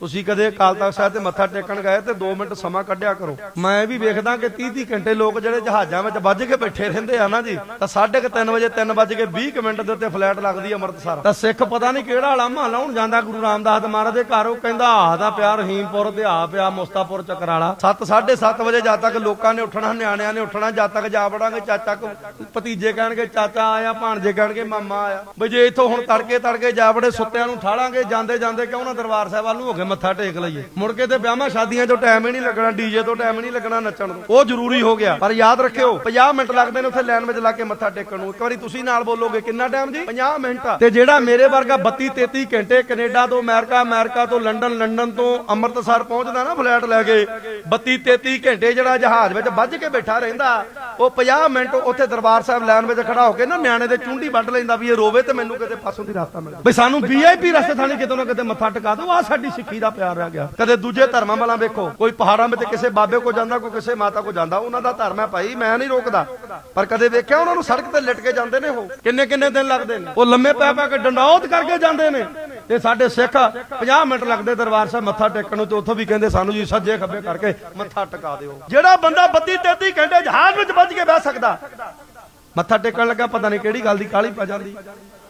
ਤੁਸੀਂ ਕਦੇ ਅਕਾਲ ਤਖਤ ਸਾਹਿਬ ਤੇ ਮੱਥਾ ਟੇਕਣ ਗਏ ਤੇ 2 ਮਿੰਟ ਸਮਾਂ ਕੱਢਿਆ ਕਰੋ। ਮੈਂ ਵੀ ਵੇਖਦਾ ਕਿ 30 30 ਘੰਟੇ ਲੋਕ ਜਿਹੜੇ ਜਹਾਜ਼ਾਂ ਵਿੱਚ ਵੱਜ ਕੇ ਬੈਠੇ ਰਹਿੰਦੇ ਆ ਨਾ ਜੀ, ਤਾਂ 3:30 ਵਜੇ 3 ਵੱਜ ਕੇ 20 ਕੁ ਮਿੰਟ ਦੇ ਉੱਤੇ ਫਲੈਟ ਲੱਗਦੀ ਅੰਮ੍ਰਿਤਸਰ। ਤਾਂ ਸਿੱਖ ਪਤਾ ਨਹੀਂ ਕਿਹੜਾ ਲਾਮਾ ਲਾਉਣ ਜਾਂਦਾ ਗੁਰੂ ਰਾਮਦਾਸ ਮਹਾਰਾਜ ਦੇ ਘਰ, ਉਹ ਕਹਿੰਦਾ, ਆਹ ਦਾ ਪਿਆ ਰਹੀਮਪੁਰ ਤੇ ਆ ਪਿਆ ਮੁਸਤਾਪੁਰ ਚੱਕਰਾਲਾ। 7 7:30 ਵਜੇ ਜਦ ਤੱਕ ਲੋਕਾਂ ਨੇ ਉੱਠਣਾ, ਨਿਆਣਿਆਂ ਨੇ ਉੱਠਣਾ, ਜਦ ਤੱਕ ਜਾ ਵੜਾਂਗੇ, ਚਾਚਾ ਭਤੀਜੇ ਕਹਿਣਗੇ, ਚਾਚਾ ਆਇਆ, ਭਾਣਜੇ ਕਹਿਣਗੇ, ਮਾਮਾ ਆਇਆ। ਬਈ ਜੇ ਇੱਥੋਂ ਹੁਣ ਤੜਕੇ ਤੜਕੇ ਜਾ ਵੜੇ, ਸੁੱਤਿਆਂ ਨੂੰ ਠਾਲਾਂਗੇ ਜਾਂਦੇ ਜਾਂਦੇ ਕਿਉਂ ਨਾ ਦਰਬਾਰ ਸਾਹਿਬ ਵੱਲ ਨੂੰ ਹੋ ਕੇ ਮੱਥਾ ਟੇਕ ਲਈਏ। ਮੁੜ ਕੇ ਤੇ ਵਿਆਹਾਂ ਸ਼ਾਦੀਆਂ 'ਚੋਂ ਟਾਈਮ ਹੀ ਨਹੀਂ ਲੱਗਣਾ ਡੀਜੇ ਤੋਂ ਟਾਈਮ ਨਹੀਂ ਲੱਗਣਾ ਨੱਚਣ ਤੋਂ ਉਹ ਜ਼ਰੂਰੀ ਹੋ ਗਿਆ। ਪਰ ਯਾਦ ਰੱਖਿਓ 50 ਮਿੰਟ ਲੱਗਦੇ ਨੇ ਉੱਥੇ ਲਾਈਨ ਵਿੱਚ ਲਾ ਕੇ ਮੱਥਾ ਟੇਕਣ ਨੂੰ। ਇੱਕ ਵਾਰੀ ਤੁਸੀਂ ਨਾਲ ਬੋਲੋਗੇ, ਕਿੰਨਾ ਟਾਈਮ ਜੀ? 50 ਮਿੰਟ ਤੇ ਜਿਹੜਾ ਮੇਰੇ ਵਰਗਾ 32 33 ਘੰਟੇ ਕੈਨੇਡਾ ਤੋਂ, ਅਮਰੀਕਾ ਅਮਰੀਕਾ ਤੋਂ, ਲੰਡਨ ਲੰਡਨ ਤੋਂ ਅੰਮ੍ਰਿਤਸਰ ਪਹੁੰਚਦਾ ਨਾ ਫਲੈਟ ਲੈ ਕੇ 32 33 ਘੰਟੇ ਜਿਹੜਾ ਜਹਾਜ਼ ਵਿੱਚ ਵੱਜ ਕੇ ਬੈਠਾ ਰਹਿੰਦਾ ਉਹ 50 ਮਿੰਟ ਉੱਥੇ ਦਰਬਾਰ ਸਾਹਿਬ ਲਾਈਨ ਵਿੱਚ ਖੜਾ ਹੋ ਕੇ ਨਾ ਨਿਆਣੇ ਦੇ ਚੁੰਡੀ ਵੱਢ ਲੈਂਦਾ ਵੀ ਇਹ ਰੋਵੇ ਤੇ ਮੈਨੂੰ ਕਿਤੇ ਪਾਸੋਂ ਦੀ ਰਸਤਾ ਮਿਲੇ ਬਈ ਸਾਨੂੰ ਵੀਆਈਪੀ ਰਸਤੇ ਥਾਣੀ ਕਿਤੇ ਨਾ ਕਿਤੇ ਮੱਥਾ ਟਿਕਾ ਦੋ ਆ ਸਾਡੀ ਸਿੱਖੀ ਦਾ ਪਿਆਰ ਰਹਿ ਗਿਆ। ਕਦੇ ਦੂਜੇ ਧਰਮਾਂ ਵਾਲਾ ਵੇਖੋ, ਕੋਈ ਪਹਾੜਾਂ ਵਿੱਚ ਕਿਸੇ ਬਾਬੇ ਕੋ ਜਾਂਦਾ, ਕੋਈ ਕਿਸੇ ਮਾਤਾ ਕੋ ਜਾਂਦਾ, ਉਹਨਾਂ ਦਾ ਧਰਮ ਹੈ ਭਾਈ, ਮੈਂ ਨਹੀਂ ਰੋਕਦਾ। ਪਰ ਕਦੇ ਵੇਖਿਆ ਉਹਨਾਂ ਨੂੰ ਸੜਕ ਤੇ ਲਿਟ ਕੇ ਜਾਂਦੇ ਨੇ ਉਹ? ਕਿੰਨੇ ਕਿੰਨੇ ਦਿਨ ਲੱਗਦੇ ਨੇ? ਉਹ ਲੰਮੇ ਪੈ ਪੈ ਕੇ ਡੰਡੌਤ ਕਰਕੇ ਜਾਂਦੇ ਨੇ। ਤੇ ਸਾਡੇ ਸਿੱਖ 50 ਮਿੰਟ ਲੱਗਦੇ ਦਰਬਾਰ ਸਾਹਿਬ ਮੱਥਾ ਟੇਕਣ ਨੂੰ ਤੇ ਉੱਥੋਂ ਵੀ ਕਹਿੰਦੇ ਸਾਨੂੰ ਜੀ ਸੱਜੇ ਖੱਬੇ ਕਰਕੇ ਮੱਥਾ ਟਿਕਾ ਦਿਓ। ਜਿਹੜਾ ਬੰਦਾ 32 33 ਘੰਟੇ ਜਹਾਜ਼ ਵਿੱਚ ਵੱਜ ਕੇ ਬਹਿ ਸਕਦਾ। ਮੱਥਾ ਟੇਕਣ ਲੱਗਾ, ਪਤਾ ਨਹੀਂ ਕਿਹੜੀ ਗੱਲ ਦੀ ਕਾਲੀ ਪੈ ਜਾਂਦੀ।